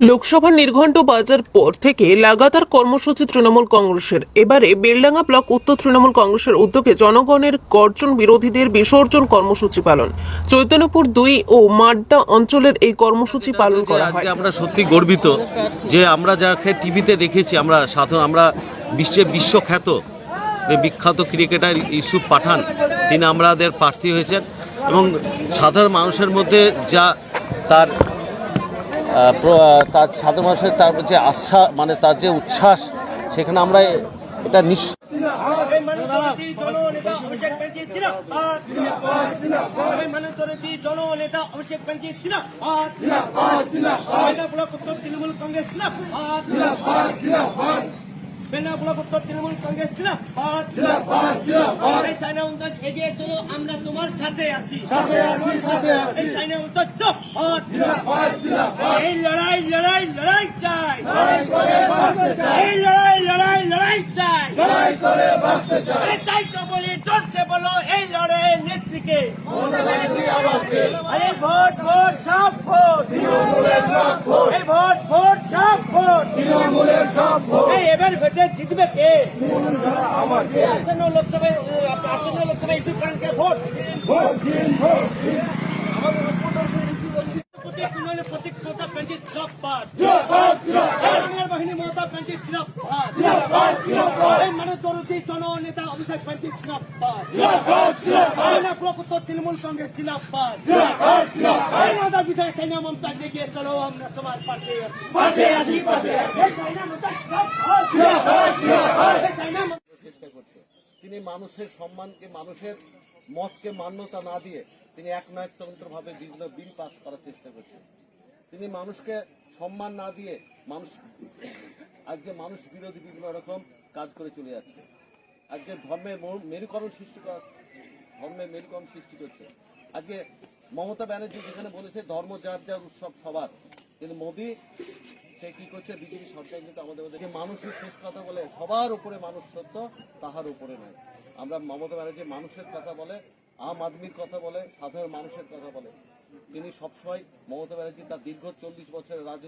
লোকসভার নির্ঘণ্ট বাজার পর থেকে লাগাতার কর্মসূচি তৃণমূল কংগ্রেসের। এবারে বেলডাঙ্গা ব্লক উত্তর তৃণমূল কংগ্রেসের উদ্যোগে জনগণের গর্জন বিরোধীদের বিসর্জন কর্মসূচি পালন। চৈতন্যপুর দুই ও মাড্ডা অঞ্চলের এই কর্মসূচি পালন করা হয়। আমরা সত্যি গর্বিত যে আমরা যাকে টিভিতে দেখেছি আমরা সাধারণ আমরা বিশ্বে বিশ্বখ্যাত বিখ্যাত ক্রিকেটার ইউসুফ পাঠান তিনি আমাদের প্রার্থী হয়েছেন এবং সাধারণ মানুষের মধ্যে যা তার তার সাধারণ মানুষের তার যে আশা মানে তার যে উচ্ছ্বাস, সেখানে আমরা এটা উত্তর তৃণমূল কংগ্রেস বেনা ব্লক চাইনা উন্নয়ন এগিয়ে চলো আমরা তোমার সাথে আছি। এই জিন্দাবাদ এই লড়াই লড়াই লড়াই চাই। এই লড়াই লড়াই লড়াই চাই। তাই তো বলি জোরসে বলো এই লড়াইয়ের নেত্রীকে। আরে ভোট ভোট সব ভোট। এই ভোট ভোট সব ভোট। এবার ভোটে। আসন্ন লোকসভায় আসন্ন লোকসভায় ইস্যু করেন কে ভোট প্রতীক উন্নয়নের প্রতীক মমতা ব্যানার্জি জিন্দাবাদ এই বাংলার বাহিনী মমতা ব্যানার্জি জিন্দাবাদ এই মানে তরুষী জননেতা অভিষেক ব্যানার্জি না তৃণমূল কংগ্রেস মাতা বিজয় সাইনা মমতা জেগে চলো আমরা তোমার পাশে আছি। পাশে আছি পাশে আছি। সাইনা মমতা এই সাইনা মমতা চেষ্টা করছে তিনি মানুষের সম্মানকে, মানুষের মতকে মান্যতা না দিয়ে তিনি একনায়কতন্ত্রভাবে বিভিন্ন বিল পাস করার চেষ্টা করছেন। তিনি মানুষকে সম্মান না দিয়ে মানুষ, আজকে মানুষ বিরোধী বিভিন্ন রকম কাজ করে চলে যাচ্ছে। আজকে ধর্মের মরু- মেরুকরণ সৃষ্টি করা ধর্মের মেরুকরণ সৃষ্টি করছে। আজকে মমতা ব্যানার্জি যেখানে বলেছে, ধর্ম যার যার উৎসব সবার। কিন্তু মোদী সে কি করছে? বিজেপি সরকার কিন্তু আমাদের মধ্যে যে মানুষের শেষ কথা বলে, সবার উপরে মানুষ সত্য, তাহার উপরে নয়। আমরা মমতা ব্যানার্জি মানুষের কথা বলে, আম আদমির কথা বলে, সাধারণ মানুষের কথা বলে। তিনি সবসময় মমতা ব্যানার্জি তার দীর্ঘ চল্লিশ বছরের রাজ